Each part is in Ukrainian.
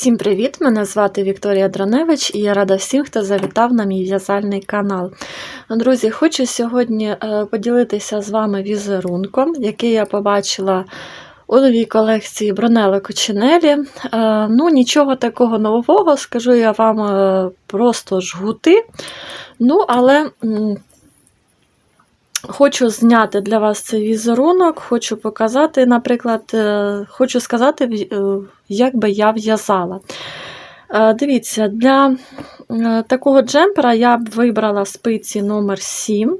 Всім привіт! Мене звати Вікторія Дроневич і я рада всім, хто завітав на мій в'язальний канал. Друзі, хочу сьогодні е, поділитися з вами візерунком, який я побачила у новій колекції Бронеле Кочинелі. Ну, нічого такого нового, скажу я вам е, просто жгути. Ну, але. Хочу зняти для вас цей візерунок, хочу показати, наприклад, е, хочу сказати, е, як би я в'язала. Е, Дивіться, для такого джемпера я б вибрала спиці номер 7.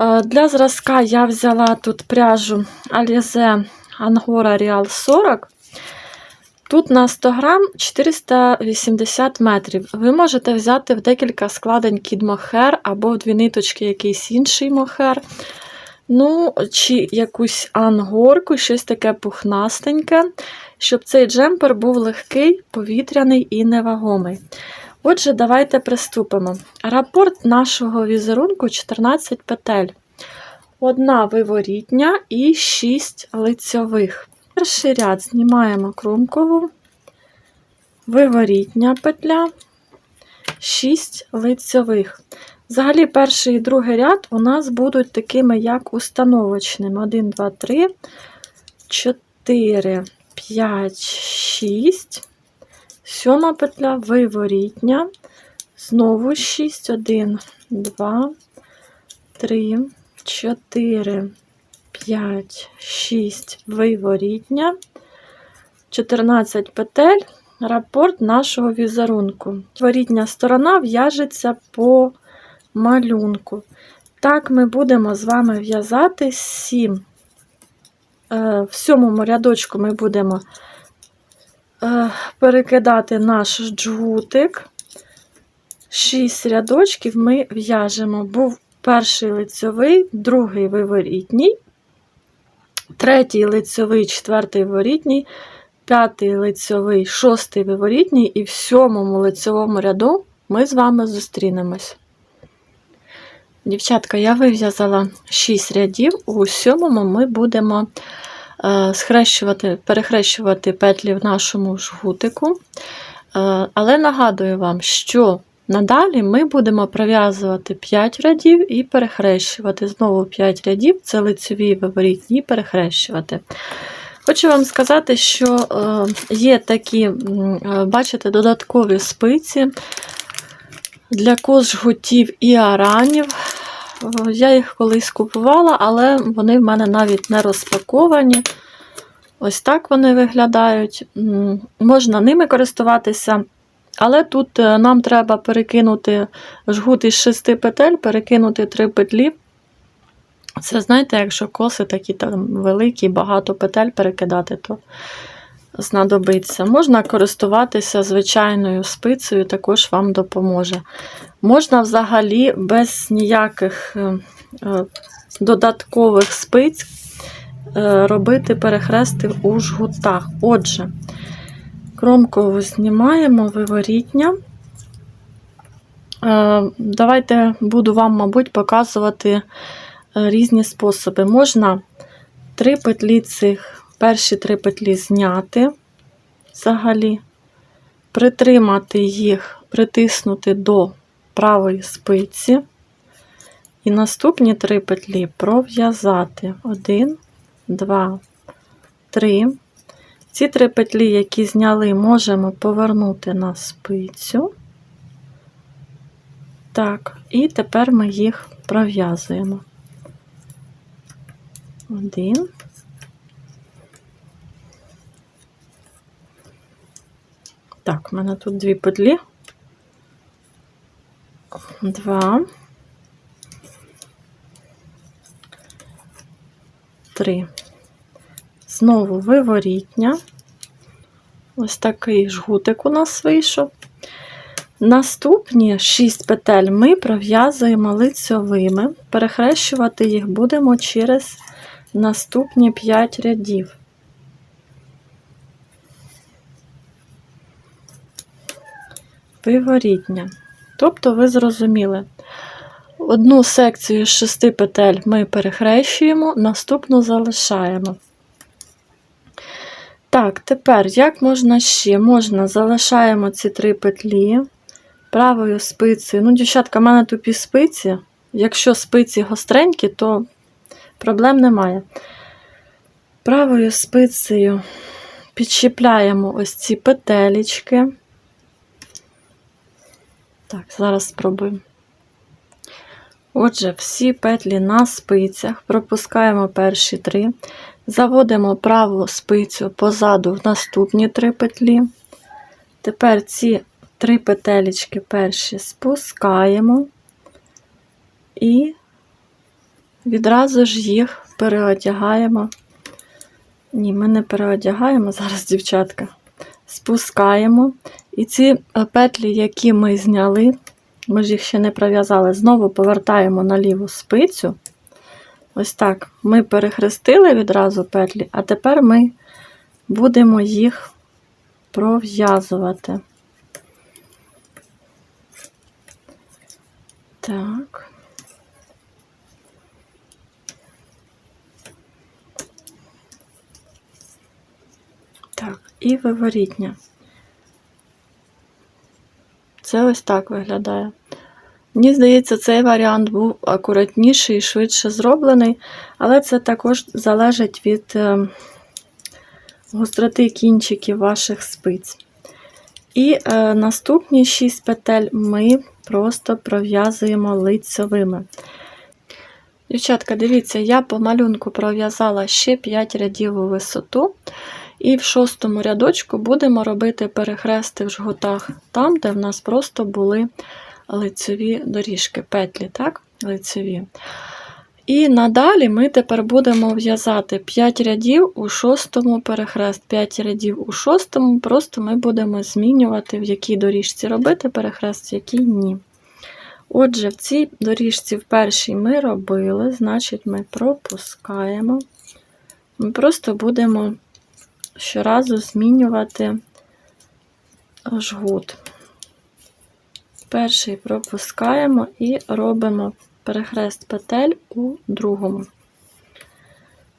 Е, Для зразка я взяла тут пряжу Alize Angora Real 40. Тут на 100 грам 480 метрів. Ви можете взяти в декілька складень кід мохер або в дві ниточки якийсь інший мохер. Ну, чи якусь ангорку, щось таке пухнастеньке, щоб цей джемпер був легкий, повітряний і невагомий. Отже, давайте приступимо. Рапорт нашого візерунку 14 петель. Одна виворітня і 6 лицьових. Перший ряд знімаємо кромкову, виворітня петля, 6 лицьових. Взагалі, перший і другий ряд у нас будуть такими, як установочними. 1, 2, 3, 4, 5, 6. Сьома петля виворітня. Знову 6, 1, 2, 3, 4, 5, 6 виворітня, 14 петель, рапорт нашого візерунку. Ворітня сторона в'яжеться по малюнку. Так, ми будемо з вами в'язати 7. В сьомому рядочку ми будемо е, перекидати наш джгутик. 6 рядочків ми в'яжемо. Був перший лицьовий, другий виворітній, третій лицьовий, четвертий виворітній, п'ятий лицьовий, шостий виворітній, і в сьомому лицьовому ряду ми з вами зустрінемось. Дівчатка, я вив'язала 6 рядів, у сьомому ми будемо е, схрещувати, перехрещувати петлі в нашому жгутику. Е, але нагадую вам, що надалі ми будемо пров'язувати 5 рядів і перехрещувати. Знову 5 рядів, це лицеві виворітні, перехрещувати. Хочу вам сказати, що е, є такі, е, бачите, додаткові спиці для кос жгутів і аранів. Е, Я їх колись купувала, але вони в мене навіть не розпаковані. Ось так вони виглядають. Можна ними користуватися, але тут е, нам треба перекинути жгут із шести петель, перекинути три петлі. Це, знаєте, якщо коси такі там великі, багато петель перекидати, то знадобиться. Можна користуватися звичайною спицею, також вам допоможе. Можна взагалі без ніяких е, е, додаткових спиць робити перехрести у жгутах. Отже, кромкову знімаємо виворітня. Е, Давайте буду вам, мабуть, показувати е, різні способи. Можна три петлі цих, перші три петлі зняти взагалі, притримати їх, притиснути до правої спиці. І наступні три петлі пров'язати. Один, два, три. Ці три петлі, які зняли, можемо повернути на спицю. Так, і тепер ми їх пров'язуємо. Один. Так, у мене тут дві петлі. Два. Три. Знову виворітня. Ось такий жгутик у нас вийшов. Наступні 6 петель ми пров'язуємо лицьовими. Перехрещувати їх будемо через наступні 5 рядів. Виворітня. Тобто, ви зрозуміли, одну секцію з 6 петель ми перехрещуємо, наступну залишаємо. Так, тепер як можна ще? Можна залишаємо ці три петлі правою спицею. Ну, дівчатка, в мене тупі спиці. Якщо спиці гостренькі, то проблем немає. Правою спицею підщіпляємо ось ці петелечки. Так, зараз спробуємо. Отже, всі петлі на спицях, пропускаємо перші три, заводимо праву спицю позаду в наступні три петлі. Тепер ці три петелечки перші спускаємо і відразу ж їх переодягаємо. Ні, ми не переодягаємо зараз, дівчатка. Спускаємо. І ці е, петлі, які ми зняли, ми ж їх ще не пров'язали, знову повертаємо на ліву спицю. Ось так. Ми перехрестили відразу петлі, а тепер ми будемо їх пров'язувати. Так. Так, і виворітня. Це ось так виглядає. Мені здається, цей варіант був акуратніший і швидше зроблений, але це також залежить від е, гостроти кінчиків ваших спиць. І е, наступні 6 петель ми просто пров'язуємо лицьовими. Дівчатка, дивіться, я по малюнку пров'язала ще 5 рядів у висоту. І в шостому рядочку будемо робити перехрести в жгутах, там, де в нас просто були лицеві доріжки, петлі, так? лицеві. І надалі ми тепер будемо в'язати 5 рядів у шостому перехрест, 5 рядів у шостому, просто ми будемо змінювати, в якій доріжці робити перехрест, в якій ні. Отже, в цій доріжці в першій ми робили, значить, ми пропускаємо. Ми просто будемо щоразу змінювати жгут. Перший пропускаємо і робимо перехрест петель у другому.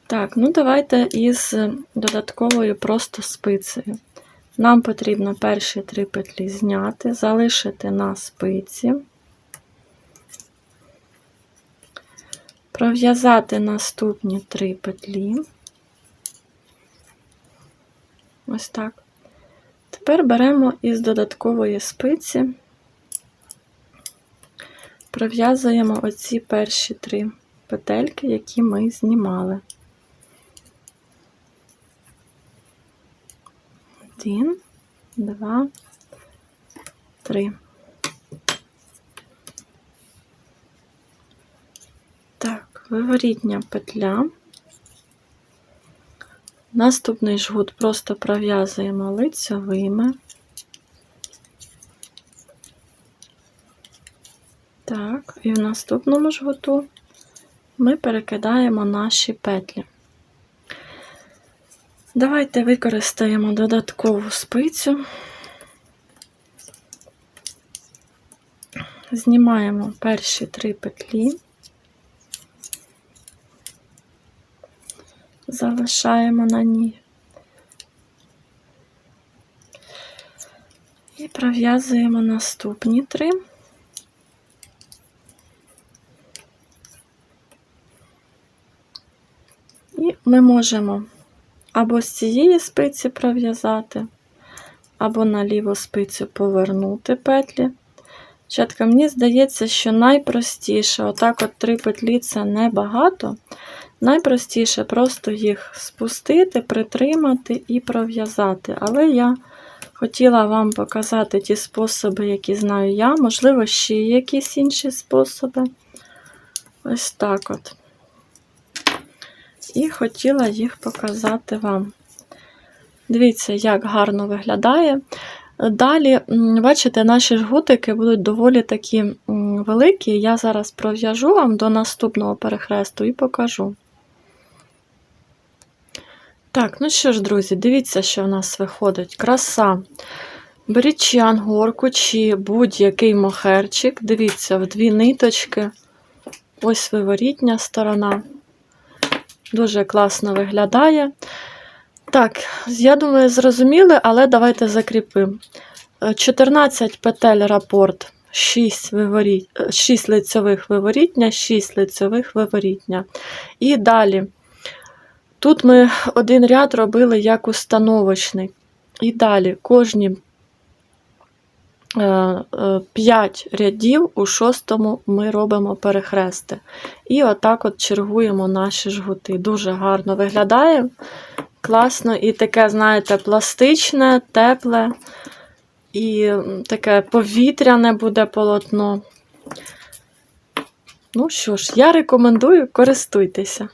Так, ну давайте із додатковою просто спицею. Нам потрібно перші три петлі зняти, залишити на спиці, пров'язати наступні три петлі. Ось так. Тепер беремо із додаткової спиці, пров'язуємо оці перші три петельки, які ми знімали. Один, два, три. Так, виворітня петля. Наступний жгут просто пров'язуємо лицьовими. Так, і в наступному жгуту ми перекидаємо наші петлі. Давайте використаємо додаткову спицю, знімаємо перші три петлі. залишаємо на ній і пров'язуємо наступні три. І ми можемо або з цієї спиці пров'язати, або на ліву спицю повернути петлі. Чатка, мені здається, що найпростіше, отак от три петлі це небагато. Найпростіше просто їх спустити, притримати і пров'язати. Але я хотіла вам показати ті способи, які знаю я, можливо, ще якісь інші способи. Ось так от. І хотіла їх показати вам. Дивіться, як гарно виглядає. Далі, бачите, наші жгутики будуть доволі такі великі. Я зараз пров'яжу вам до наступного перехресту і покажу. Так, ну що ж, друзі, дивіться, що в нас виходить. Краса. Беріть чи ангорку, чи будь-який мохерчик. Дивіться, в дві ниточки. Ось виворітня сторона. Дуже класно виглядає. Так, я думаю, зрозуміли, але давайте закріпимо. Е, 14 петель рапорт, 6, виворіт... 6 лицьових виворітня, 6 лицьових виворітня. І далі. Тут ми один ряд робили як установочний. І далі кожні 5 рядів у шостому ми робимо перехрести. І отак от чергуємо наші жгути. Дуже гарно виглядає. Класно і таке, знаєте, пластичне, тепле і таке повітряне буде полотно. Ну що ж, я рекомендую, користуйтеся.